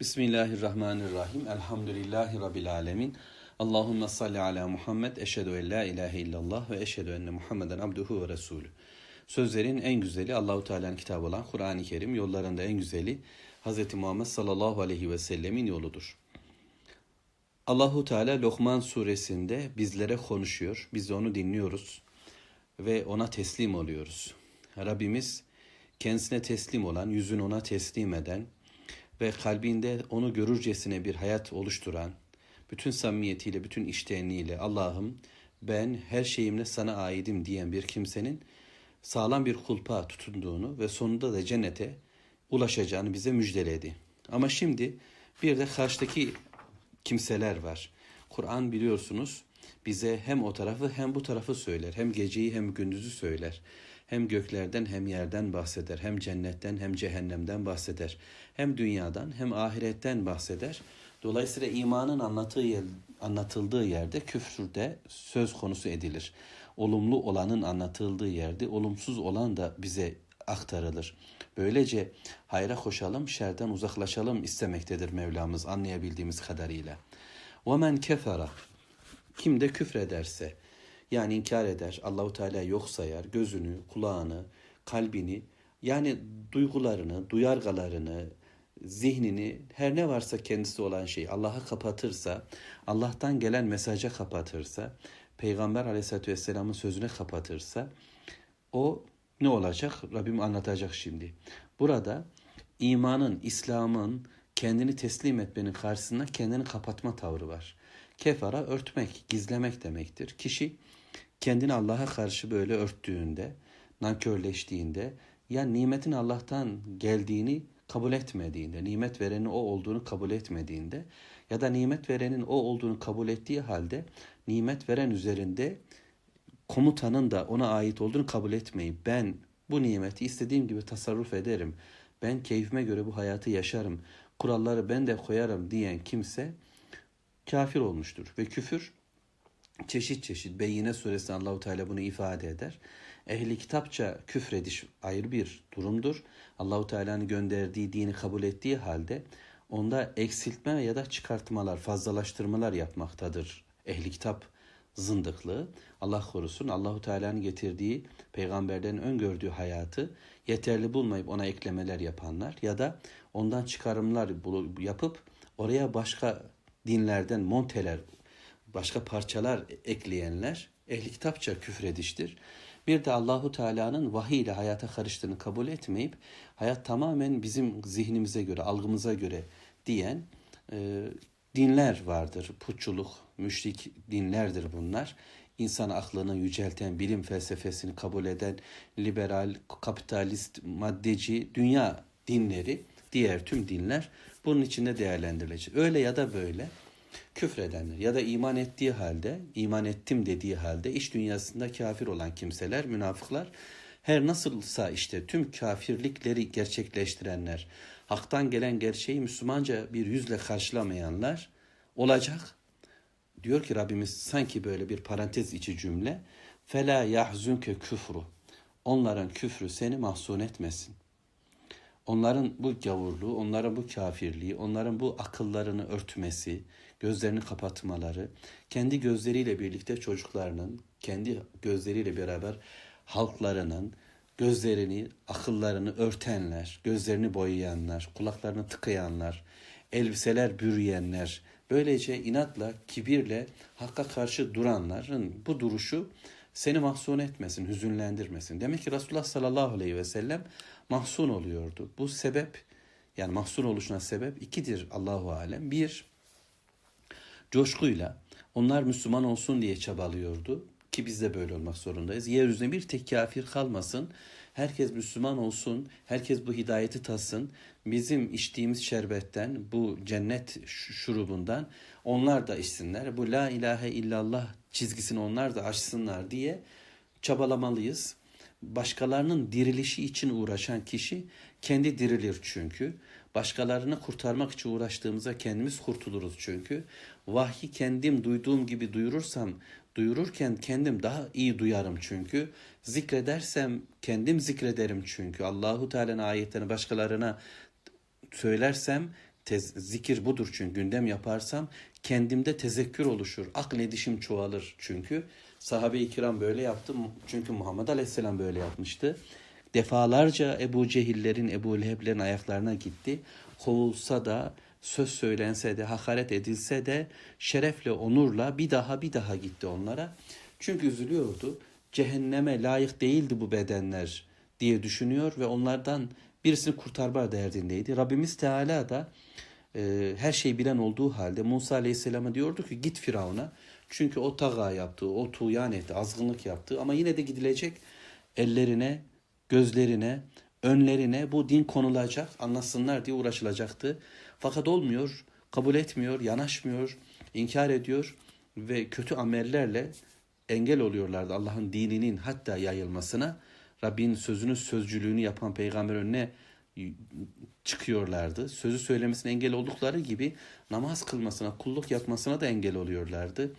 Bismillahirrahmanirrahim. Elhamdülillahi Rabbil alemin. Allahümme salli ala Muhammed. Eşhedü en la ilahe illallah ve eşhedü enne Muhammeden abduhu ve resulü. Sözlerin en güzeli Allahu Teala'nın kitabı olan Kur'an-ı Kerim. Yollarında en güzeli Hz. Muhammed sallallahu aleyhi ve sellemin yoludur. Allahu Teala Lokman suresinde bizlere konuşuyor. Biz de onu dinliyoruz ve ona teslim oluyoruz. Rabbimiz kendisine teslim olan, yüzünü ona teslim eden ve kalbinde onu görürcesine bir hayat oluşturan, bütün samimiyetiyle, bütün iştenliğiyle Allah'ım ben her şeyimle sana aidim diyen bir kimsenin sağlam bir kulpa tutunduğunu ve sonunda da cennete ulaşacağını bize müjdeledi. Ama şimdi bir de karşıdaki kimseler var. Kur'an biliyorsunuz bize hem o tarafı hem bu tarafı söyler. Hem geceyi hem gündüzü söyler. Hem göklerden hem yerden bahseder. Hem cennetten hem cehennemden bahseder. Hem dünyadan hem ahiretten bahseder. Dolayısıyla imanın anlattığı yer, anlatıldığı yerde küfürde söz konusu edilir. Olumlu olanın anlatıldığı yerde olumsuz olan da bize aktarılır. Böylece hayra koşalım, şerden uzaklaşalım istemektedir Mevlamız anlayabildiğimiz kadarıyla. وَمَنْ كَفَرَ Kim de küfrederse, yani inkar eder, Allahu Teala yok sayar, gözünü, kulağını, kalbini, yani duygularını, duyargalarını, zihnini, her ne varsa kendisi olan şey Allah'a kapatırsa, Allah'tan gelen mesaja kapatırsa, Peygamber Aleyhisselatü Vesselam'ın sözüne kapatırsa, o ne olacak? Rabbim anlatacak şimdi. Burada imanın, İslam'ın kendini teslim etmenin karşısında kendini kapatma tavrı var. Kefara örtmek, gizlemek demektir. Kişi kendini Allah'a karşı böyle örttüğünde, nankörleştiğinde, ya nimetin Allah'tan geldiğini kabul etmediğinde, nimet verenin o olduğunu kabul etmediğinde ya da nimet verenin o olduğunu kabul ettiği halde nimet veren üzerinde komutanın da ona ait olduğunu kabul etmeyip ben bu nimeti istediğim gibi tasarruf ederim. Ben keyfime göre bu hayatı yaşarım. Kuralları ben de koyarım diyen kimse kafir olmuştur. Ve küfür çeşit çeşit Beyyine suresinde Allahu Teala bunu ifade eder. Ehli kitapça küfrediş ayrı bir durumdur. Allahu Teala'nın gönderdiği dini kabul ettiği halde onda eksiltme ya da çıkartmalar, fazlalaştırmalar yapmaktadır. Ehli kitap zındıklığı. Allah korusun Allahu Teala'nın getirdiği peygamberlerin öngördüğü hayatı yeterli bulmayıp ona eklemeler yapanlar ya da ondan çıkarımlar yapıp oraya başka dinlerden monteler, başka parçalar ekleyenler ehli kitapça küfrediştir. Bir de Allahu Teala'nın vahiy ile hayata karıştığını kabul etmeyip hayat tamamen bizim zihnimize göre, algımıza göre diyen e, dinler vardır. Putçuluk, müşrik dinlerdir bunlar. İnsan aklını yücelten, bilim felsefesini kabul eden liberal, kapitalist, maddeci dünya dinleri, diğer tüm dinler bunun içinde değerlendirilecek. Öyle ya da böyle küfredenler ya da iman ettiği halde, iman ettim dediği halde iş dünyasında kafir olan kimseler, münafıklar her nasılsa işte tüm kafirlikleri gerçekleştirenler, haktan gelen gerçeği Müslümanca bir yüzle karşılamayanlar olacak. Diyor ki Rabbimiz sanki böyle bir parantez içi cümle. Fela yahzunke küfru. Onların küfrü seni mahzun etmesin. Onların bu gavurluğu, onların bu kafirliği, onların bu akıllarını örtmesi, gözlerini kapatmaları, kendi gözleriyle birlikte çocuklarının, kendi gözleriyle beraber halklarının gözlerini, akıllarını örtenler, gözlerini boyayanlar, kulaklarını tıkayanlar, elbiseler bürüyenler, böylece inatla, kibirle hakka karşı duranların bu duruşu seni mahzun etmesin, hüzünlendirmesin. Demek ki Resulullah sallallahu aleyhi ve sellem mahzun oluyordu. Bu sebep yani mahzun oluşuna sebep ikidir Allahu alem. Bir, coşkuyla onlar Müslüman olsun diye çabalıyordu ki biz de böyle olmak zorundayız. Yeryüzünde bir tek kafir kalmasın. Herkes Müslüman olsun. Herkes bu hidayeti tatsın. Bizim içtiğimiz şerbetten, bu cennet şurubundan onlar da içsinler. Bu la ilahe illallah çizgisini onlar da aşsınlar diye çabalamalıyız. Başkalarının dirilişi için uğraşan kişi kendi dirilir çünkü. Başkalarını kurtarmak için uğraştığımızda kendimiz kurtuluruz çünkü. Vahyi kendim duyduğum gibi duyurursam, duyururken kendim daha iyi duyarım çünkü. Zikredersem kendim zikrederim çünkü. Allahu Teala'nın ayetlerini başkalarına söylersem tez, zikir budur çünkü gündem yaparsam kendimde tezekkür oluşur. Akledişim çoğalır çünkü. Sahabe-i kiram böyle yaptı. Çünkü Muhammed Aleyhisselam böyle yapmıştı. Defalarca Ebu Cehillerin, Ebu Leheb'lerin ayaklarına gitti. Kovulsa da, söz söylense de, hakaret edilse de şerefle, onurla bir daha bir daha gitti onlara. Çünkü üzülüyordu. Cehenneme layık değildi bu bedenler diye düşünüyor ve onlardan birisini kurtarma derdindeydi. Rabbimiz Teala da e, her şeyi bilen olduğu halde Musa Aleyhisselam'a diyordu ki git Firavun'a. Çünkü o taga yaptı, o tuğyan etti, azgınlık yaptı ama yine de gidilecek ellerine, gözlerine, önlerine bu din konulacak, anlasınlar diye uğraşılacaktı. Fakat olmuyor, kabul etmiyor, yanaşmıyor, inkar ediyor ve kötü amellerle engel oluyorlardı Allah'ın dininin hatta yayılmasına. Rabbin sözünü sözcülüğünü yapan peygamber önüne çıkıyorlardı. Sözü söylemesine engel oldukları gibi namaz kılmasına, kulluk yapmasına da engel oluyorlardı.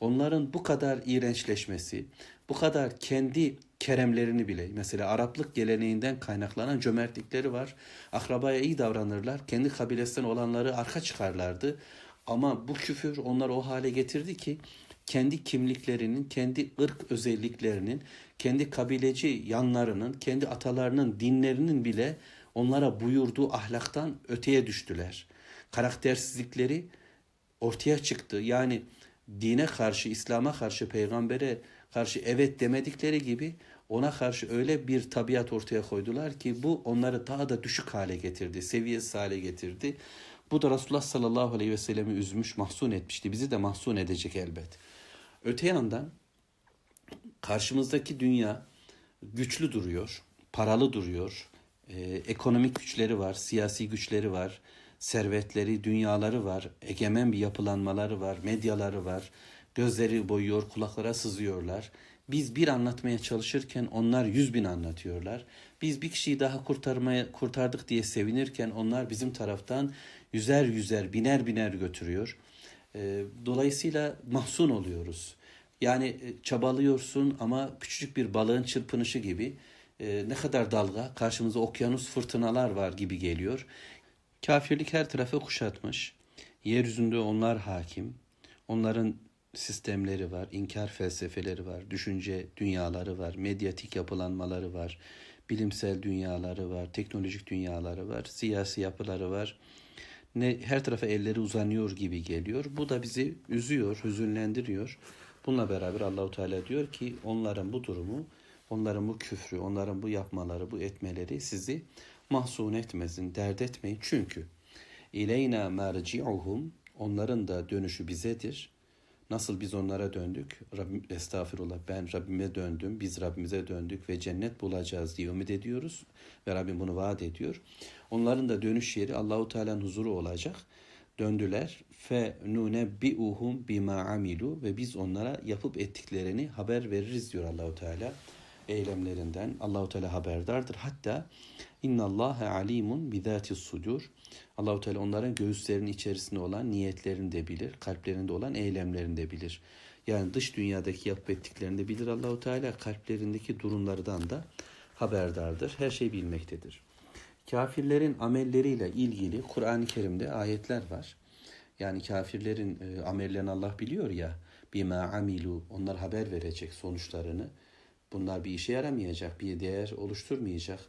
Onların bu kadar iğrençleşmesi, bu kadar kendi keremlerini bile, mesela Araplık geleneğinden kaynaklanan cömertlikleri var. Akrabaya iyi davranırlar, kendi kabilesinden olanları arka çıkarlardı. Ama bu küfür onları o hale getirdi ki kendi kimliklerinin, kendi ırk özelliklerinin, kendi kabileci yanlarının, kendi atalarının dinlerinin bile onlara buyurduğu ahlaktan öteye düştüler. Karaktersizlikleri ortaya çıktı. Yani dine karşı, İslam'a karşı, peygambere karşı evet demedikleri gibi ona karşı öyle bir tabiat ortaya koydular ki bu onları daha da düşük hale getirdi, seviyesiz hale getirdi. Bu da Resulullah sallallahu aleyhi ve sellemi üzmüş, mahzun etmişti. Bizi de mahzun edecek elbet. Öte yandan karşımızdaki dünya güçlü duruyor, paralı duruyor, e, ekonomik güçleri var, siyasi güçleri var, servetleri, dünyaları var, egemen bir yapılanmaları var, medyaları var, gözleri boyuyor, kulaklara sızıyorlar. Biz bir anlatmaya çalışırken onlar yüz bin anlatıyorlar. Biz bir kişiyi daha kurtarmaya kurtardık diye sevinirken onlar bizim taraftan yüzer yüzer, biner biner götürüyor. E, dolayısıyla mahzun oluyoruz. Yani e, çabalıyorsun ama küçücük bir balığın çırpınışı gibi e, ne kadar dalga, karşımıza okyanus fırtınalar var gibi geliyor. Kafirlik her tarafı kuşatmış. Yeryüzünde onlar hakim. Onların sistemleri var, inkar felsefeleri var, düşünce dünyaları var, medyatik yapılanmaları var, bilimsel dünyaları var, teknolojik dünyaları var, siyasi yapıları var. Ne her tarafa elleri uzanıyor gibi geliyor. Bu da bizi üzüyor, hüzünlendiriyor. Bununla beraber Allahu Teala diyor ki onların bu durumu, onların bu küfrü, onların bu yapmaları, bu etmeleri sizi mahzun etmesin, dert etmeyin. Çünkü ileyna merci'uhum onların da dönüşü bizedir. Nasıl biz onlara döndük? Rabbim, estağfirullah ben Rabbime döndüm, biz Rabbimize döndük ve cennet bulacağız diye ümit ediyoruz. Ve Rabbim bunu vaat ediyor. Onların da dönüş yeri Allahu Teala'nın huzuru olacak. Döndüler fe nune bi'uhum bima amilu ve biz onlara yapıp ettiklerini haber veririz diyor Allahu Teala eylemlerinden. Allahu Teala haberdardır. Hatta innallâhe alimun bizatis sudur. Allahu Teala onların göğüslerinin içerisinde olan niyetlerini de bilir, kalplerinde olan eylemlerini de bilir. Yani dış dünyadaki yapıp ettiklerini de bilir Allahu Teala, kalplerindeki durumlardan da haberdardır. Her şeyi bilmektedir. Kafirlerin amelleriyle ilgili Kur'an-ı Kerim'de ayetler var. Yani kafirlerin e, amellerini Allah biliyor ya. Bima amilu onlar haber verecek sonuçlarını. Bunlar bir işe yaramayacak, bir değer oluşturmayacak.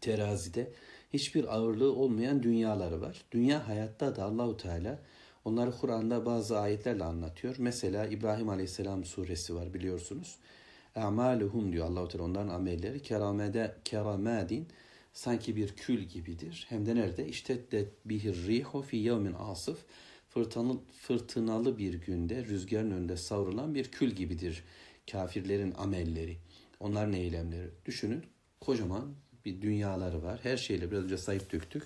Terazide hiçbir ağırlığı olmayan dünyaları var. Dünya hayatta da Allahu Teala onları Kur'an'da bazı ayetlerle anlatıyor. Mesela İbrahim Aleyhisselam suresi var biliyorsunuz. A'maluhum diyor Allahu Teala onların amelleri keramede keramadin sanki bir kül gibidir. Hem de nerede? İşte de bihir rihu fi yevmin asıf fırtınalı, fırtınalı bir günde rüzgarın önünde savrulan bir kül gibidir kafirlerin amelleri. Onların eylemleri. Düşünün kocaman bir dünyaları var. Her şeyle biraz önce sayıp döktük.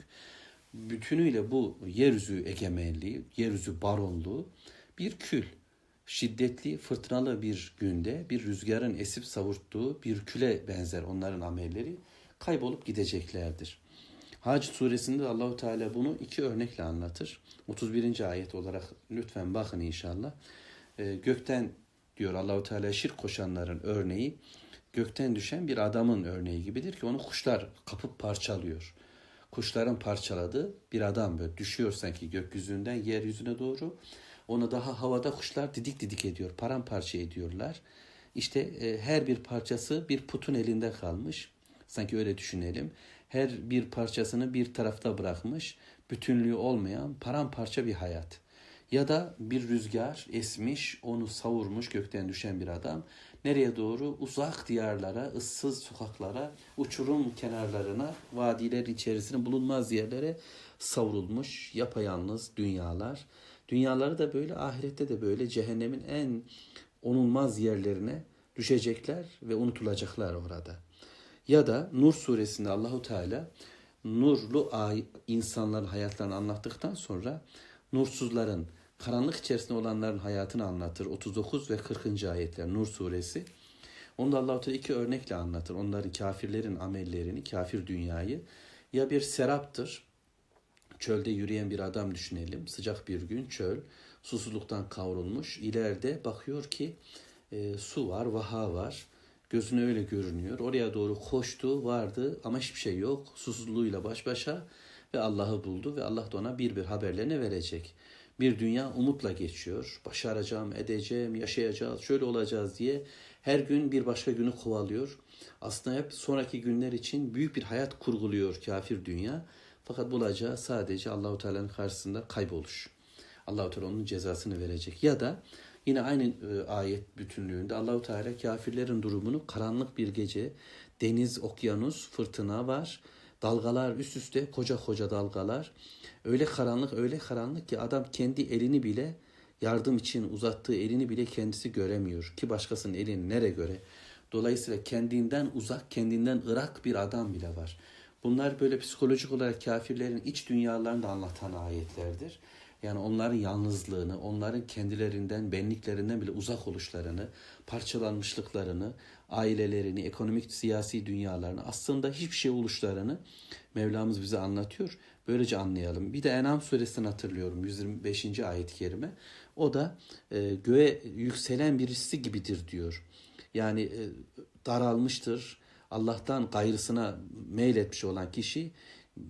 Bütünüyle bu yeryüzü egemenliği, yeryüzü baronluğu bir kül. Şiddetli, fırtınalı bir günde bir rüzgarın esip savurttuğu bir küle benzer onların amelleri kaybolup gideceklerdir. Hac suresinde Allahu Teala bunu iki örnekle anlatır. 31. ayet olarak lütfen bakın inşallah. Ee, gökten diyor Allahu Teala şirk koşanların örneği gökten düşen bir adamın örneği gibidir ki onu kuşlar kapıp parçalıyor. kuşların parçaladığı bir adam böyle düşüyor sanki gökyüzünden yeryüzüne doğru. Onu daha havada kuşlar didik didik ediyor, paramparça ediyorlar. İşte e, her bir parçası bir putun elinde kalmış. Sanki öyle düşünelim. Her bir parçasını bir tarafta bırakmış, bütünlüğü olmayan paramparça bir hayat. Ya da bir rüzgar esmiş, onu savurmuş gökten düşen bir adam. Nereye doğru? Uzak diyarlara, ıssız sokaklara, uçurum kenarlarına, vadiler içerisinde bulunmaz yerlere savrulmuş yapayalnız dünyalar. Dünyaları da böyle, ahirette de böyle cehennemin en onulmaz yerlerine düşecekler ve unutulacaklar orada. Ya da Nur suresinde Allahu Teala nurlu insanların hayatlarını anlattıktan sonra nursuzların, karanlık içerisinde olanların hayatını anlatır. 39 ve 40. ayetler Nur suresi. Onda Allahu Teala iki örnekle anlatır. Onların kafirlerin amellerini, kafir dünyayı. Ya bir seraptır. Çölde yürüyen bir adam düşünelim. Sıcak bir gün çöl, susuzluktan kavrulmuş. İleride bakıyor ki e, su var, vaha var. Gözüne öyle görünüyor. Oraya doğru koştu, vardı ama hiçbir şey yok. Susuzluğuyla baş başa ve Allah'ı buldu ve Allah da ona bir bir haberlerini verecek. Bir dünya umutla geçiyor. Başaracağım, edeceğim, yaşayacağız, şöyle olacağız diye her gün bir başka günü kovalıyor. Aslında hep sonraki günler için büyük bir hayat kurguluyor kafir dünya. Fakat bulacağı sadece Allahu Teala'nın karşısında kayboluş. Allahu Teala onun cezasını verecek. Ya da yine aynı e, ayet bütünlüğünde Allahu Teala kafirlerin durumunu karanlık bir gece, deniz, okyanus, fırtına var. Dalgalar üst üste koca koca dalgalar. Öyle karanlık öyle karanlık ki adam kendi elini bile yardım için uzattığı elini bile kendisi göremiyor. Ki başkasının elini nere göre? Dolayısıyla kendinden uzak, kendinden ırak bir adam bile var. Bunlar böyle psikolojik olarak kafirlerin iç dünyalarını da anlatan ayetlerdir. Yani onların yalnızlığını, onların kendilerinden, benliklerinden bile uzak oluşlarını, parçalanmışlıklarını, ailelerini, ekonomik, siyasi dünyalarını, aslında hiçbir şey oluşlarını Mevlamız bize anlatıyor. Böylece anlayalım. Bir de Enam suresini hatırlıyorum 125. ayet-i kerime. O da e, göğe yükselen birisi gibidir diyor. Yani e, daralmıştır, Allah'tan gayrısına meyletmiş olan kişi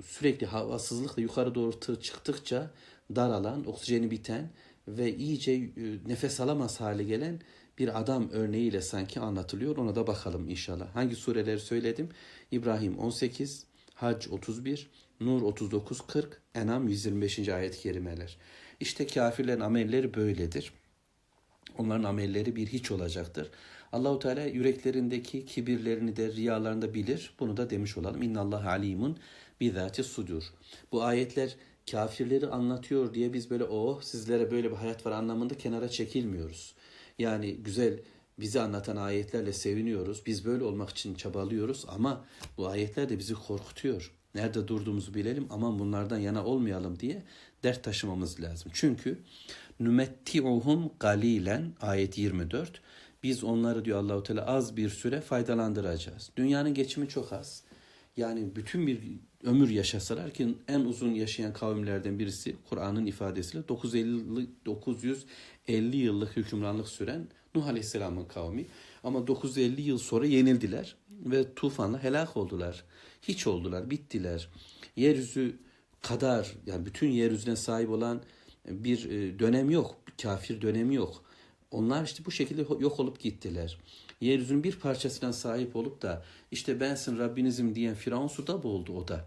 sürekli havasızlıkla yukarı doğru tır çıktıkça daralan, oksijeni biten ve iyice e, nefes alamaz hale gelen bir adam örneğiyle sanki anlatılıyor. Ona da bakalım inşallah. Hangi sureleri söyledim? İbrahim 18, Hac 31, Nur 39, 40, Enam 125. ayet-i kerimeler. İşte kafirlerin amelleri böyledir. Onların amelleri bir hiç olacaktır. Allahu Teala yüreklerindeki kibirlerini de riyalarını da bilir. Bunu da demiş olalım. İnnallah alimun bizati sudur. Bu ayetler kafirleri anlatıyor diye biz böyle oh sizlere böyle bir hayat var anlamında kenara çekilmiyoruz. Yani güzel bizi anlatan ayetlerle seviniyoruz. Biz böyle olmak için çabalıyoruz ama bu ayetler de bizi korkutuyor. Nerede durduğumuzu bilelim aman bunlardan yana olmayalım diye dert taşımamız lazım. Çünkü nümetti'uhum galilen ayet 24 biz onları diyor Allahu Teala az bir süre faydalandıracağız. Dünyanın geçimi çok az. Yani bütün bir ömür yaşasalar ki en uzun yaşayan kavimlerden birisi Kur'an'ın ifadesiyle 950, 950 yıllık hükümranlık süren Nuh Aleyhisselam'ın kavmi. Ama 950 yıl sonra yenildiler ve tufanla helak oldular. Hiç oldular, bittiler. Yeryüzü kadar yani bütün yeryüzüne sahip olan bir e, dönem yok. Kafir dönemi yok. Onlar işte bu şekilde yok olup gittiler. Yeryüzünün bir parçasına sahip olup da işte bensin Rabbinizim diyen Firavun suda boğuldu o da.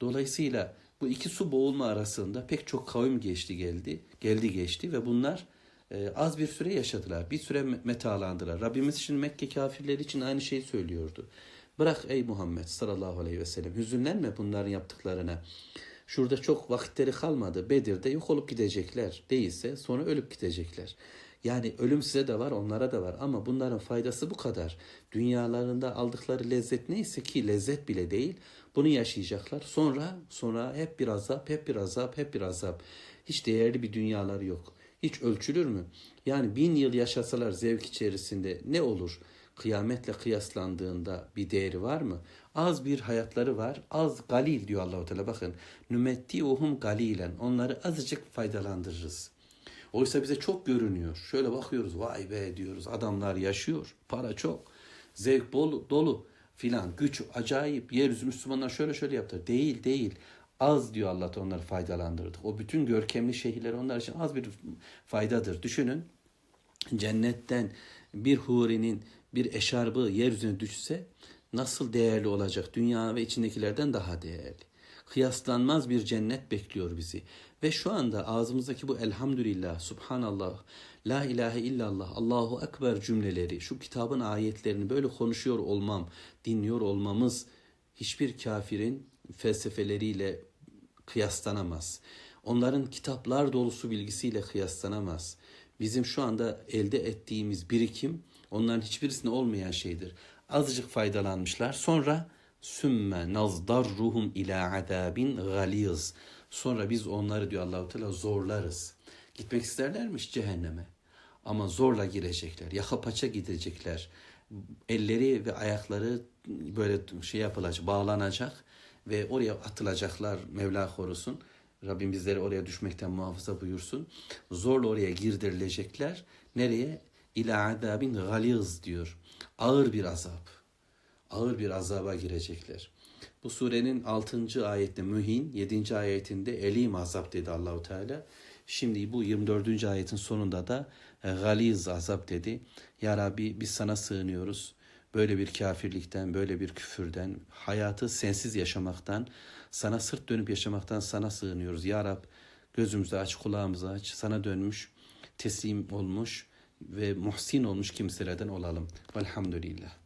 Dolayısıyla bu iki su boğulma arasında pek çok kavim geçti geldi, geldi geçti ve bunlar e, az bir süre yaşadılar. Bir süre metalandılar. Rabbimiz için Mekke kafirleri için aynı şeyi söylüyordu. Bırak ey Muhammed sallallahu aleyhi ve sellem hüzünlenme bunların yaptıklarına. Şurada çok vakitleri kalmadı. Bedir'de yok olup gidecekler. Değilse sonra ölüp gidecekler. Yani ölüm size de var, onlara da var ama bunların faydası bu kadar. Dünyalarında aldıkları lezzet neyse ki lezzet bile değil. Bunu yaşayacaklar. Sonra sonra hep bir azap, hep bir azap, hep bir azap. Hiç değerli bir dünyaları yok. Hiç ölçülür mü? Yani bin yıl yaşasalar zevk içerisinde ne olur? Kıyametle kıyaslandığında bir değeri var mı? Az bir hayatları var. Az galil diyor Allahu Teala bakın. Nümetti uhum galilen. Onları azıcık faydalandırırız. Oysa bize çok görünüyor. Şöyle bakıyoruz vay be diyoruz adamlar yaşıyor. Para çok. Zevk bol, dolu. Filan güç acayip yeryüzü Müslümanlar şöyle şöyle yaptı. Değil değil. Az diyor Allah onları faydalandırdı. O bütün görkemli şehirler onlar için az bir faydadır. Düşünün cennetten bir hurinin bir eşarbı yeryüzüne düşse nasıl değerli olacak? Dünya ve içindekilerden daha değerli. Kıyaslanmaz bir cennet bekliyor bizi. Ve şu anda ağzımızdaki bu elhamdülillah, subhanallah, la ilahe illallah, Allahu ekber cümleleri, şu kitabın ayetlerini böyle konuşuyor olmam, dinliyor olmamız hiçbir kafirin felsefeleriyle kıyaslanamaz. Onların kitaplar dolusu bilgisiyle kıyaslanamaz. Bizim şu anda elde ettiğimiz birikim onların hiçbirisinde olmayan şeydir. Azıcık faydalanmışlar. Sonra sümme nazdarruhum ila azabin galiz. Sonra biz onları diyor Allahu Teala zorlarız. Gitmek isterlermiş cehenneme. Ama zorla girecekler. Yaka paça gidecekler. Elleri ve ayakları böyle şey yapılacak, bağlanacak ve oraya atılacaklar. Mevla korusun. Rabbim bizleri oraya düşmekten muhafaza buyursun. Zorla oraya girdirilecekler. Nereye? İla azabin galiz diyor. Ağır bir azap. Ağır bir azaba girecekler. Bu surenin 6. ayette mühin, 7. ayetinde elim azap dedi Allahu Teala. Şimdi bu 24. ayetin sonunda da e, galiz azap dedi. Ya Rabbi biz sana sığınıyoruz. Böyle bir kafirlikten, böyle bir küfürden, hayatı sensiz yaşamaktan, sana sırt dönüp yaşamaktan sana sığınıyoruz. Ya Rab gözümüzü aç, kulağımızı aç, sana dönmüş, teslim olmuş ve muhsin olmuş kimselerden olalım. Velhamdülillah.